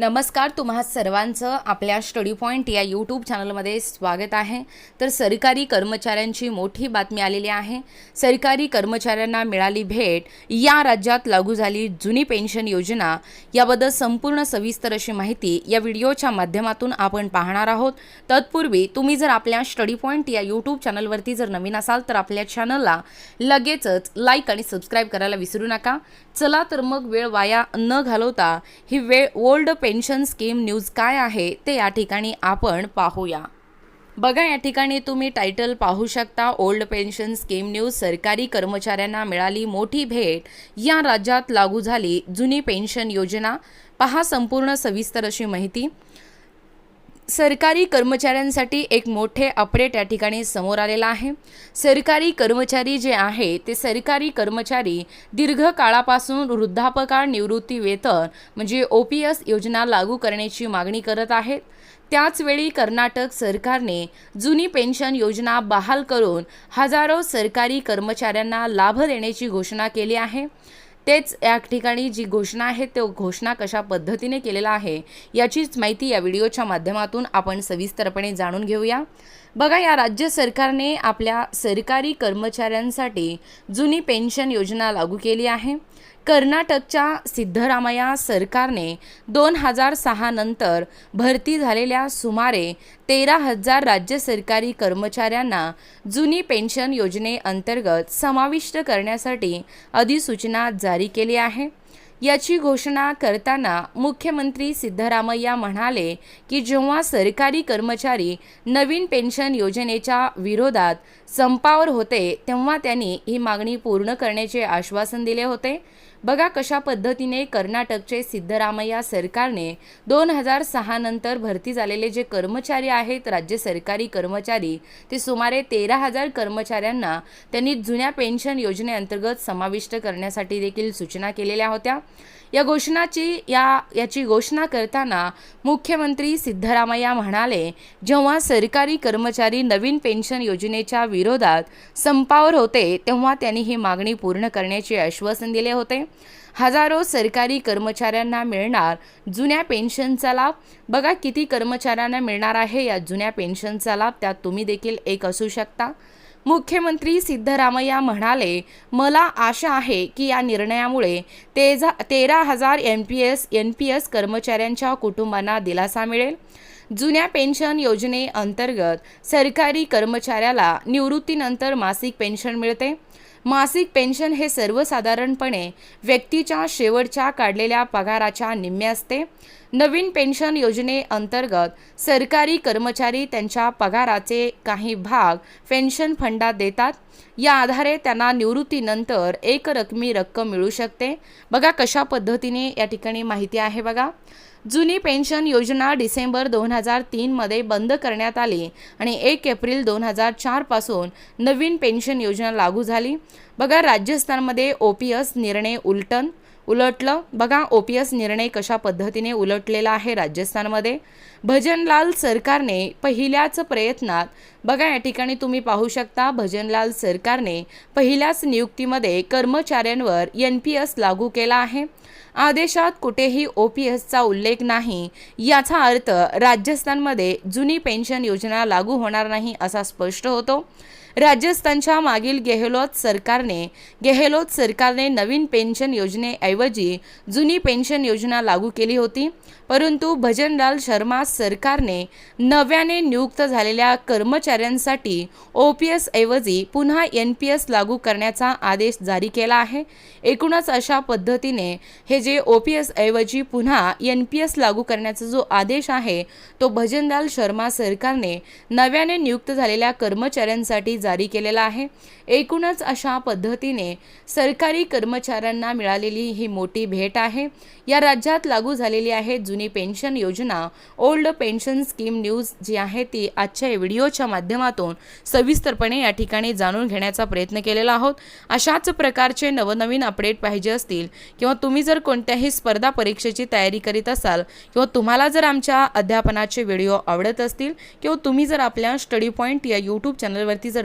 नमस्कार तुम्हा सर्वांचं आपल्या स्टडी पॉईंट या यूट्यूब चॅनलमध्ये स्वागत आहे. तर सरकारी कर्मचाऱ्यांची मोठी बातमी आलेली आहे. सरकारी कर्मचाऱ्यांना मिळाली भेट या राज्यात लागू झाली जुनी पेन्शन योजना. याबद्दल संपूर्ण सविस्तर अशी माहिती या व्हिडिओच्या माध्यमातून आपण पाहणार आहोत. तत्पूर्वी तुम्ही जर आपल्या स्टडी पॉईंट या यूट्यूब चॅनलवरती जर नवीन असाल तर आपल्या चॅनलला लगेचच लाईक आणि सबस्क्राईब करायला विसरू नका. चला तर मग वेळ वाया न घालवता ही वेळ ओल्ड पे पेन्शन स्कीम न्यूज काय आहे ते या ठिकाणी आपण पाहूया. बघा या ठिकाणी तुम्ही टायटल पाहू शकता ओल्ड पेन्शन स्कीम न्यूज सरकारी कर्मचाऱ्यांना मिळाली मोठी भेट. या राज्यात लागू झाली जुनी पेन्शन योजना. पहा संपूर्ण सविस्तर अशी माहिती. सरकारी कर्मचाऱ्यांसाठी एक मोठे अपडेट या ठिकाणी समोर आलेला आहे. सरकारी कर्मचारी जे आहे ते सरकारी कर्मचारी दीर्घ काळापासून वृद्धापकाळ निवृत्ती वेतन म्हणजे ओ पी एस योजना लागू करण्याची मागणी करत आहेत. त्याचवेळी कर्नाटक सरकारने जुनी पेन्शन योजना बहाल करून हजारो सरकारी कर्मचाऱ्यांना लाभ देण्याची घोषणा केली आहे. तेच या ठिकाणी जी घोषणा आहे तो घोषणा कशा पद्धतीने केलेला आहे याचीच माहिती या व्हिडिओच्या माध्यमातून आपण सविस्तरपणे जाणून घेऊया. बघा या राज्य सरकारने आपल्या सरकारी कर्मचाऱ्यांसाठी जुनी पेन्शन योजना लागू केली आहे. कर्नाटकच्या सिद्धरामया सरकारने दोन हजार सहा नंतर भरती झालेल्या सुमारे तेरा हजार राज्य सरकारी कर्मचाऱ्यांना जुनी पेन्शन योजनेअंतर्गत समाविष्ट करण्यासाठी अधिसूचना जारी केली आहे. याची घोषणा करताना मुख्यमंत्री सिद्धरामय्या म्हणाले की जेव्हा सरकारी कर्मचारी नवीन पेन्शन योजनेच्या विरोधात संपावर होते तेव्हा त्यांनी ही मागणी पूर्ण करण्याचे आश्वासन दिले होते. बघा कशा पद्धतीने कर्नाटकचे सिद्धरामय्या सरकारने दोन हजार सहा नंतर भरती झालेले जे कर्मचारी आहेत राज्य सरकारी कर्मचारी ते सुमारे तेरा हजार कर्मचाऱ्यांना त्यांनी जुन्या पेन्शन योजनेअंतर्गत समाविष्ट करण्यासाठी देखील सूचना केलेल्या होत्या. या घोषणाची या याची घोषणा करताना मुख्यमंत्री सिद्धरामय्या म्हणाले जेव्हा सरकारी कर्मचारी नवीन पेन्शन योजनेच्या विरोधात संपावर होते तेव्हा त्यांनी ही मागणी पूर्ण करण्याचे आश्वासन दिले होते. हजारो सरकारी कर्मचाऱ्यांना मिळणार जुन्या पेन्शनचा लाभ. बघा किती कर्मचाऱ्यांना मिळणार आहे या जुन्या पेन्शनचा लाभ. त्यात तुम्ही देखील एक असू शकता. मुख्यमंत्री सिद्धरामय्या म्हणाले मला आशा आहे की या निर्णयामुळे तेजा तेरा हजार M P S N P S कर्मचाऱ्यांच्या कुटुंबांना दिलासा मिळेल. जुन्या पेन्शन योजनेअंतर्गत सरकारी कर्मचाऱ्याला निवृत्तीनंतर मासिक पेन्शन मिळते. मासिक पेन्शन हे सर्वसाधारणपणे व्यक्तीच्या शेवटच्या काढलेल्या पगाराच्या निम्मे असते. नवीन पेन्शन योजनेअंतर्गत सरकारी कर्मचारी त्यांच्या पगाराचे काही भाग पेन्शन फंडात देतात. या आधारे त्यांना निवृत्तीनंतर एक रकमी रक्कम मिळू शकते. बघा कशा पद्धतीने या ठिकाणी माहिती आहे बघा. जुनी पेन्शन योजना डिसेंबर दोन हजार तीनमध्ये बंद करण्यात आली आणि एक एप्रिल दोन हजार चारपासून नवीन पेन्शन योजना लागू झाली. बघा राजस्थानमध्ये ओ पी एस निर्णय उलटन उलटलं. बघा ओ पी एस निर्णय कशा पद्धतीने उलटलेला आहे राजस्थानमध्ये. भजनलाल सरकारने पहिल्याच प्रयत्नात बघा या ठिकाणी तुम्ही पाहू शकता भजनलाल सरकारने पहिल्याच नियुक्तीमध्ये कर्मचाऱ्यांवर एन पी एस लागू केला आहे. आदेशात कुठेही ओ पी एसचा उल्लेख नाही. याचा अर्थ राजस्थानमध्ये जुनी पेन्शन योजना लागू होणार नाही असा स्पष्ट होतो. राजस्थानच्या मागील गेहलोत सरकारने गेहलोत सरकारने नवीन पेन्शन योजनेऐवजी जुनी पेन्शन योजना लागू केली होती. परंतु भजनलाल शर्मा सरकारने नव्याने नियुक्त झालेल्या कर्मचाऱ्यांसाठी ओ पी एस ऐवजी पुन्हा एन पी एस लागू करण्याचा आदेश जारी केला आहे. एकूणच अशा पद्धतीने हे जे ओ पी एस ऐवजी पुन्हा एन पी एस लागू करण्याचा जो आदेश आहे तो भजनलाल शर्मा सरकारने नव्याने नियुक्त झालेल्या कर्मचाऱ्यांसाठी जारी केलेला आहे. एकूणच अशा पद्धतीने सरकारी कर्मचाऱ्यांना मिळालेली ही मोठी भेट आहे. या राज्यात लागू झालेली आहे जुनी पेन्शन योजना ओल्ड पेन्शन स्कीम न्यूज जी आहे ती आजच्या व्हिडिओच्या माध्यमातून सविस्तरपणे या ठिकाणी जाणून घेण्याचा प्रयत्न केलेला आहोत. अशाच प्रकारचे नवनवीन अपडेट पाहिजे असतील किंवा तुम्ही जर कोणत्याही स्पर्धा परीक्षेची तयारी करीत असाल किंवा तुम्हाला जर आमच्या अध्यापनाचे व्हिडिओ आवडत असतील किंवा तुम्ही जर आपल्या स्टडी पॉईंट या यूट्यूब चॅनलवरती जर